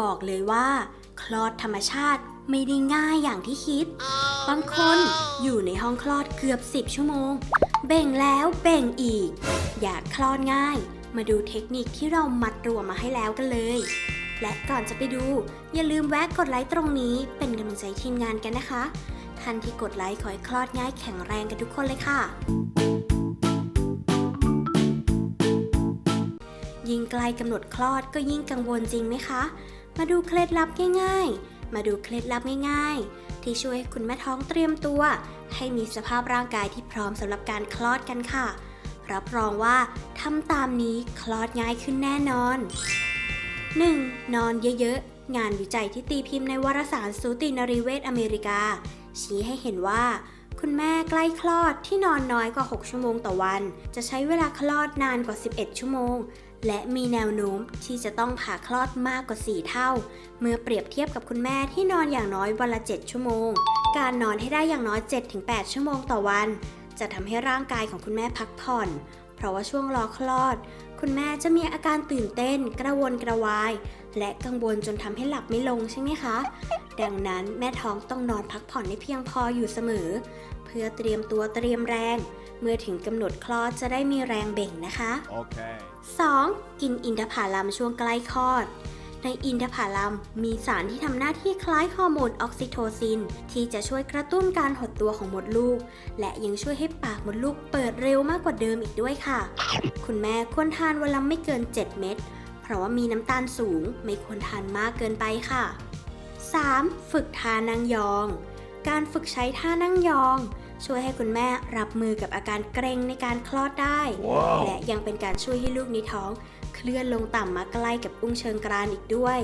บอกเลยว่า คลอดธรรมชาติไม่ได้ง่ายอย่างที่คิดบางคนอยู่ในห้องคลอดเกือบ 10 ชั่วโมง เบ่งแล้วเบ่งอีก อยากคลอดง่าย มาดูเทคนิคที่เรามัดรวมมาให้แล้วกันเลย และก่อนจะไปดู อย่าลืมแวะกดไลค์ตรงนี้ เป็นกำลังใจทีมงานกันนะคะ ท่านที่กดไลค์ขอให้คลอดง่ายแข็งแรงกันทุกคนเลยค่ะยิ่งใกล้กำหนดคลอดก็ยิ่งกังวลจริงไหมคะ มาดูเคล็ดลับง่าย ๆ มาดูเคล็ดลับง่าย ๆ ที่ช่วยให้คุณแม่ท้องเตรียมตัว ให้มีสภาพร่างกายที่พร้อมสำหรับการคลอดกันค่ะ รับรองว่าทำตามนี้คลอดง่ายขึ้นแน่นอน 1. นอนเยอะๆ งานวิจัยที่ตีพิมพ์ในวารสารสูตินรีเวชอเมริกา ชี้ให้เห็นว่า คุณแม่ใกล้คลอดที่นอนน้อยกว่า 6 ชั่วโมงต่อวัน จะใช้เวลาคลอดนานกว่า 11 ชั่วโมง และมีแนวโน้มที่จะต้องผ่าคลอดมากกว่า 4 เท่า เมื่อเปรียบเทียบกับคุณแม่ที่นอนอย่างน้อยวันละ 7 ชั่วโมง การนอนให้ได้อย่างน้อย 7-8 ชั่วโมงต่อวัน จะทำให้ร่างกายของคุณแม่พักผ่อน เพราะว่าช่วงรอคลอด คุณแม่จะมีอาการตื่นเต้น กระวนกระวาย และกังวลจนทำให้หลับไม่ลงใช่ไหมคะ ดังนั้นแม่ท้องต้องนอนพักผ่อนให้เพียงพออยู่เสมอ เพื่อเตรียมตัวเตรียมแรง เมื่อถึงกำหนดคลอดจะได้มีแรงเบ่งนะคะ Okay. 2. กินอินทผลัมช่วงใกล้คลอด ในอินทผลัมมีสารที่ทำหน้าที่คล้ายฮอร์โมนออกซิโทซิน ที่จะช่วยกระตุ้นการหดตัวของมดลูก และยังช่วยให้ปากมดลูกเปิดเร็วมากกว่าเดิมอีกด้วยค่ะ คุณแม่ควรทานวันละไม่เกิน 7 เม็ดเพราะว่ามีน้ำตาลสูงไม่ควรทานมากเกินไปค่ะ 3. ฝึกท่านั่งยอง การฝึกใช้ท่านั่งยอง ช่วยให้คุณแม่รับมือกับอาการเกร็งในการคลอดได้ว้าวและยังเป็นการช่วยให้ลูกในท้อง เคลื่อนลงต่ำมาใกล้กับอุ้งเชิงกรานอีกด้วย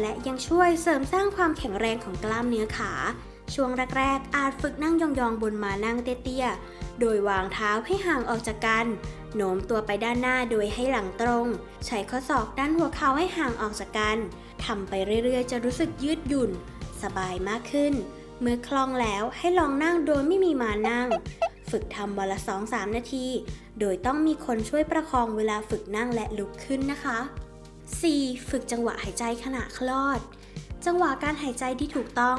และยังช่วยเสริมสร้างความแข็งแรงของกล้ามเนื้อขา ช่วงแรกๆ อาจฝึกนั่งยองๆบนมานั่งเตี้ยๆ โดยวางเท้าให้ห่างออกจากกันโน้มตัวไปด้านหน้าโดยให้หลังตรง ใช้ข้อศอกด้านหัวเข่าให้ห่างออกจากกันทำไปเรื่อยๆ จะรู้สึกยืดหยุ่น สบายมากขึ้น เมื่อคล่องแล้วให้ลองนั่งโดยไม่มีมานั่ง ฝึกทำวันละ 2-3 นาที โดยต้องมีคนช่วยประคองเวลาฝึกนั่งและลุกขึ้นนะคะ 4. ฝึกจังหวะหายใจขณะคลอด จังหวะการหายใจที่ถูกต้อง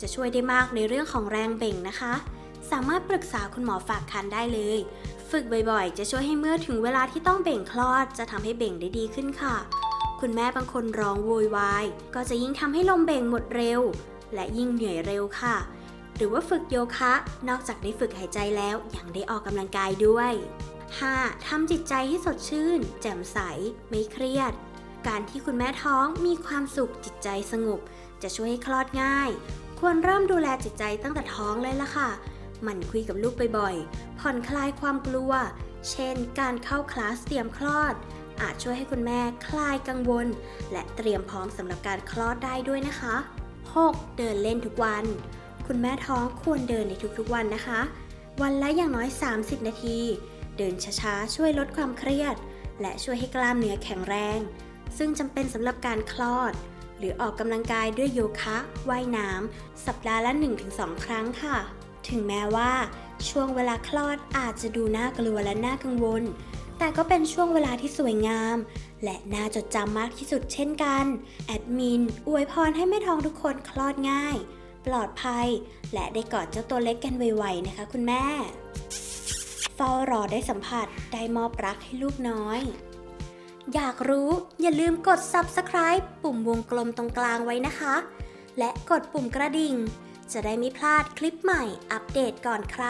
จะช่วยได้มากในเรื่องของแรงเบ่งนะคะ สามารถปรึกษาคุณหมอฝากคันได้เลย ฝึกบ่อยๆ จะช่วยให้เมื่อถึงเวลาที่ต้องเบ่งคลอด จะทำให้เบ่งได้ดีขึ้นค่ะ คุณแม่บางคนร้องโวยวายก็จะยิ่งทำให้ลมเบ่งหมดเร็ว และยิ่งเหนื่อยเร็วค่ะ หรือว่าฝึกโยคะ นอกจากได้ฝึกหายใจแล้วยังได้ออกกำลังกายด้วย 5. ทำจิตใจให้สดชื่น แจ่มใส ไม่เครียด การที่คุณแม่ท้องมีความสุขจิตใจสงบ จะช่วยให้คลอดง่าย ควรเริ่มดูแลจิตใจตั้งแต่ท้องเลยล่ะค่ะหมั่นคุยกับลูกบ่อยๆ ผ่อนคลายความกลัว เช่น การเข้าคลาสเตรียมคลอด อาจช่วยให้คุณแม่คลายกังวล และเตรียมพร้อมสำหรับการคลอดได้ด้วยนะคะ 6. เดินเล่นทุกวัน คุณแม่ท้องควรเดินในทุกๆวันนะคะ วันละอย่างน้อย 30 นาที เดินช้าๆ ช่วยลดความเครียด และช่วยให้กล้ามเนื้อแข็งแรง ซึ่งจำเป็นสำหรับการคลอด หรือออกกำลังกายด้วยโยคะว่ายน้ำสัปดาห์ละ 1-2 ครั้งค่ะ ถึงแม้ว่า ช่วงเวลาคลอดอาจจะดูน่ากลัวและน่ากังวล แต่ก็เป็นช่วงเวลาที่สวยงาม และน่าจดจำมากที่สุดเช่นกัน แอดมิน อวยพรให้แม่ท้องทุกคนคลอดง่าย ปลอดภัย และได้กอดเจ้าตัวเล็กกันไวๆนะคะคุณแม่ เฝ้ารอได้สัมผัสได้มอบรักให้ลูกน้อย อยากรู้อย่าลืมกด subscribe ปุ่มวงกลมตรงกลางไว้นะคะ และกดปุ่มกระดิ่ง จะได้ไม่พลาดคลิปใหม่อัปเดตก่อนใคร